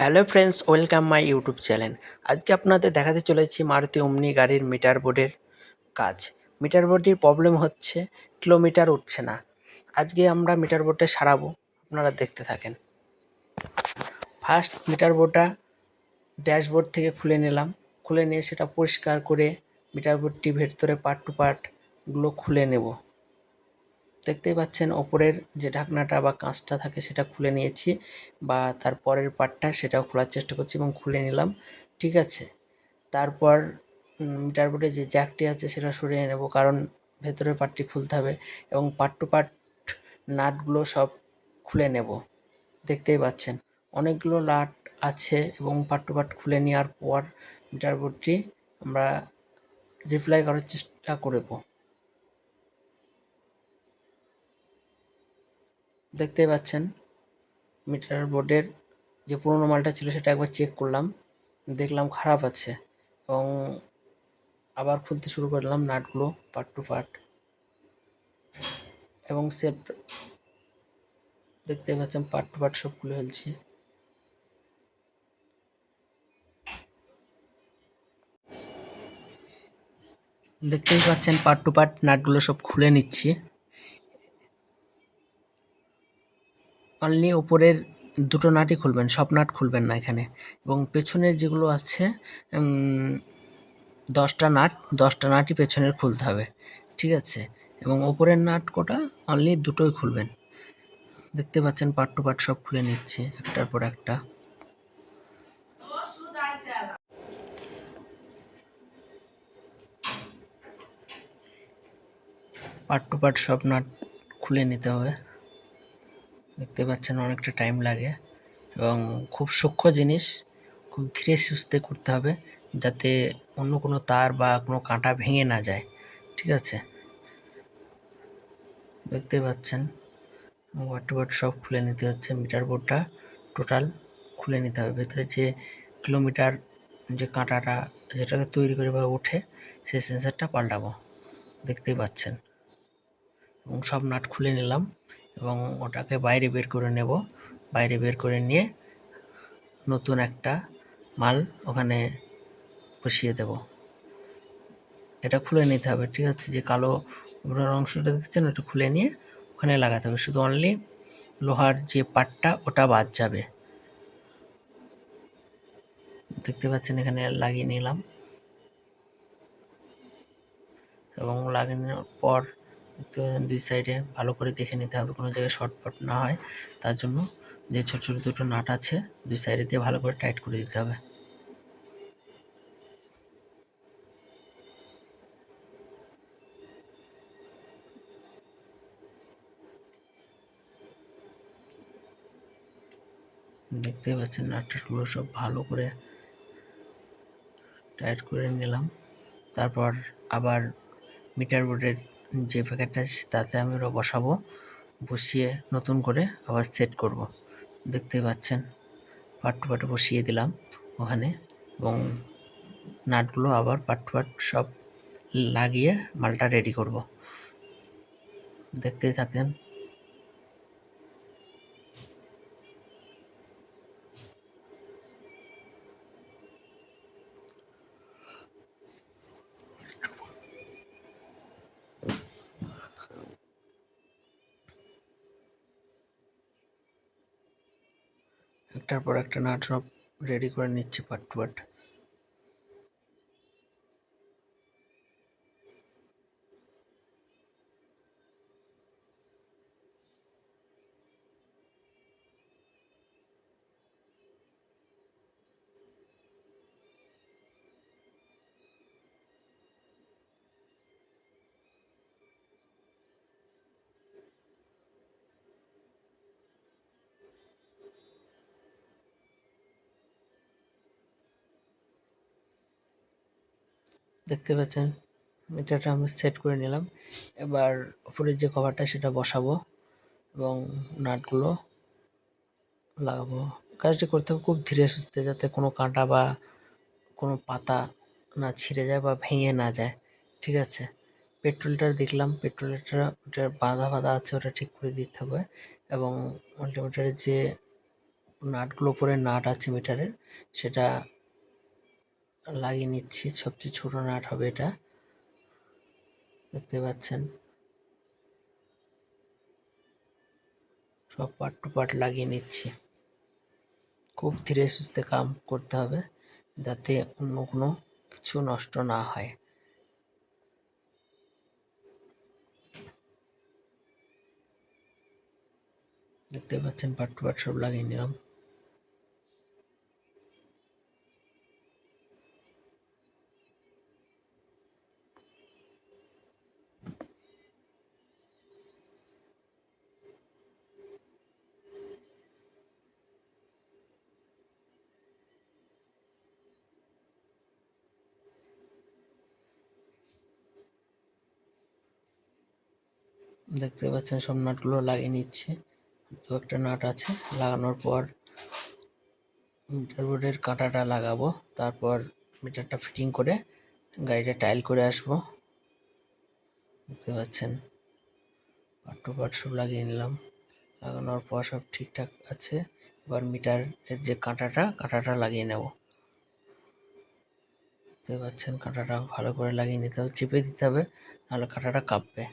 Hello friends, welcome my YouTube channel. আজকে আপনাদের দেখাতে চলেছি মারুতি অমনি গাড়ির মিটার বোর্ডের কাজ। মিটার বোর্ডটির প্রবলেম হচ্ছে, কিলোমিটার উঠছে না। আজকে আমরা মিটার বোর্ডটা সারাবো, আপনারা দেখতে থাকেন। ফার্স্ট মিটার বোর্ডটা ড্যাশবোর্ড থেকে খুলে নিলাম। খুলে নিয়ে সেটা পরিষ্কার করে মিটার বোর্ডটি ভেতরে পার্ট টু পার্টগুলো খুলে নেব। দেখতেই পাচ্ছেন, ওপরের যে ঢাকনাটা বা কাঁচটা থাকে সেটা খুলে নিয়েছি বা তার পরের পার্টটা সেটাও খোলার চেষ্টা করছি এবং খুলে নিলাম, ঠিক আছে? তারপর মিটার বোর্ডে যে জ্যাকটি আছে সেটা সরিয়ে নেব কারণ ভেতরের পার্টটি খুলতে হবে এবং পার্ট টু পার্ট নাটগুলো সব খুলে নেব, দেখতেই পাচ্ছেন। অনেকগুলো নাট আছে এবং পার্ট টু পার্ট খুলে নেওয়ার পর মিটার বোর্ডটি আমরা রিপ্লাই করার চেষ্টা করব দেখতে পাচ্ছেন মিটার বোর্ডের যে পুরোনো মালটা ছিল সেটা একবার চেক করলাম, দেখলাম খারাপ আছে এবং আবার খুলতে শুরু করলাম নাটগুলো পার্ট টু পার্ট এবং সে দেখতে পাচ্ছেন পার্ট টু পার্ট সব খুলে ফেলছি দেখতেই পাচ্ছেন পার্ট টু পার্ট নাটগুলো সব খুলে নিচ্ছি। অনলি ওপরের দুটো নাটই খুলবেন, সব নাট খুলবেন না এখানে। এবং পেছনের যেগুলো আছে দশটা নাট, দশটা নাটই পেছনের খুলতে হবে, ঠিক আছে? এবং ওপরের নাট কোটা অনলি দুটোই খুলবেন। দেখতে পাচ্ছেন পার্ট টু, পার্ট সব খুলে নিচ্ছে, একটার পর একটা। পার্ট টু, পার্ট সব নাট খুলে নিতে হবে। দেখতে পাচ্ছেন অনেকটা টাইম লাগে এবং খুব সূক্ষ্ম জিনিস, খুব ধীরে সুস্থে করতে হবে যাতে অন্য কোনো তার বা কোনো কাঁটা ভেঙে না যায়, ঠিক আছে? দেখতে পাচ্ছেন ওয়াট ওয়াট সব খুলে নিতে হচ্ছে মিটার বোর্ডটা টোটাল খুলে নিতে হবে। ভেতরে যে কিলোমিটার যে কাঁটাটা যেটাকে তৈরি করে বা ওঠে, সেই সেন্সারটা পাল্টাবো, দেখতেই পাচ্ছেন। এবং সব নাট খুলে নিলাম। এবং ওটাকে বাইরে বের করে নেব। বাইরে বের করে নিয়ে নতুন একটা মাল ওখানে বসিয়ে দেব। এটা খুলে নিতে হবে, ঠিক আছে? যে কালো অংশটা দেখছেন, ওটা খুলে নিয়ে ওখানে লাগাতে হবে। শুধু অনলি লোহার যে পাটটা, ওটা বাদ যাবে। দেখতে পাচ্ছেন, এখানে লাগিয়ে নিলাম। এবং লাগিয়ে নেওয়ার পর দেখতে পাচ্ছেন দুই সাইডে ভালো করে দেখে নিতে হবে, কোনো জায়গায় শর্টফট না হয়। তার জন্য যে ছোট ছোট দুটো নাট আছে, দুই সাইডে দিয়ে ভালো করে টাইট করে দিতে হবে। দেখতেই পাচ্ছেন নাটগুলো সব ভালো করে টাইট করে নিলাম। তারপর আবার মিটার বোর্ডের যে প্যাকেটটা তাতে আমি বসাবো, বসিয়ে নতুন করে আবার সেট করব। দেখতে পাচ্ছেন পাট টু পাট বসিয়ে দিলাম ওখানে এবং নাটগুলো আবার পাট টু পাট সব লাগিয়ে মালটা রেডি করব। দেখতেই থাকেন একটার পর একটা নাট রেডি করে নিচ্ছি পার্ট টু পার্ট দেখতে পাচ্ছেন, মিটারটা আমি সেট করে নিলাম। এবার উপরের যে কভারটা সেটা বসাবো এবং নাটগুলো লাগাবো। কাজটি করতে হবে খুব ধীরে সুস্থে যাতে কোনো কাঁটা বা কোনো পাতা না ছিঁড়ে যায় বা ভেঙে না যায়, ঠিক আছে? পেট্রোলটা দেখলাম পেট্রোলটা ওটার বাঁধা বাঁধা আছে, ওটা ঠিক করে দিতে হবে এবং মাল্টিমিটারের যে নাটগুলো, উপরে নাট আছে মিটারের, সেটা লাগিয়ে নিচ্ছি। সবচেয়ে ছোট নাট হবে এটা। দেখতে পাচ্ছেন? সব পার্ট টু পার্ট লাগিয়ে নিচ্ছি। খুব ধীরে সুস্থে কাম করতে হবে যাতে অন্য কোনো কিছু নষ্ট না হয়। দেখতে পাচ্ছেন পার্ট টু পার্ট সব লাগিয়ে নিলাম। দেখতে পাচ্ছেন সব নাটগুলো লাগিয়ে নিচ্ছে। দু একটা নাট আছে, লাগানোর পর মিটার বোর্ডের কাঁটাটা লাগাবো, তারপর মিটারটা ফিটিং করে গাড়িটা টাইল করে আসব। দেখতে পাচ্ছেন পার্ট টু পার্ট সব লাগিয়ে নিলাম। লাগানোর পর সব ঠিকঠাক আছে, এবার মিটারের যে কাঁটাটা কাঁটাটা লাগিয়ে নেব। দেখতে পাচ্ছেন, কাঁটাটা ভালো করে লাগিয়ে নিতে হবে, চেপে দিতে হবে, নাহলে কাঁটাটা কাঁপবে।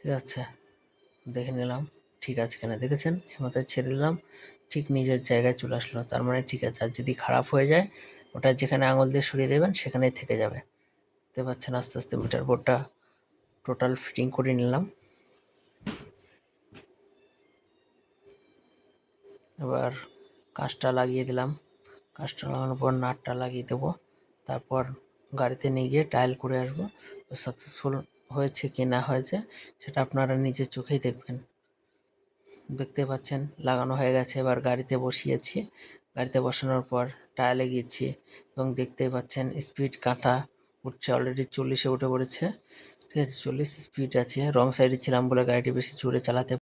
ঠিক আছে? দেখে নিলাম। ঠিক আছে কিনা? দেখেছেন? এর ছেড়ে দিলাম। ঠিক নিজের জায়গায় চলে আসলো। তার মানে ঠিক আছে। আর যদি খারাপ হয়ে যায়, ওটা যেখানে আঙুল দিয়ে সরিয়ে দেবেন, সেখানেই থেকে যাবে। দেখতে পাচ্ছেন? আস্তে আস্তে মিটার বোর্ডটা টোটাল ফিটিং করে নিলাম। এবার কাঁচটা লাগিয়ে দিলাম। কাঁচটা লাগানোর পর নাটটা লাগিয়ে দেবো। তারপর গাড়িতে নিয়ে গিয়ে টাইল করে আসব। সাকসেসফুল হয়েছে কি না হয়েছে, সেটা আপনারা নিজের চোখেই দেখবেন। দেখতে পাচ্ছেন, লাগানো হয়ে গেছে। এবার গাড়িতে বসিয়েছি। গাড়িতে বসানোর পর টায়ালে গিয়েছি এবং দেখতে পাচ্ছেন স্পিড কাঁটা উঠছে অলরেডি চল্লিশে উঠে পড়েছে। ঠিক আছে, চল্লিশ স্পিড আছে। রং সাইডে ছিলাম বলে গাড়িটি বেশি জোরে চালাতে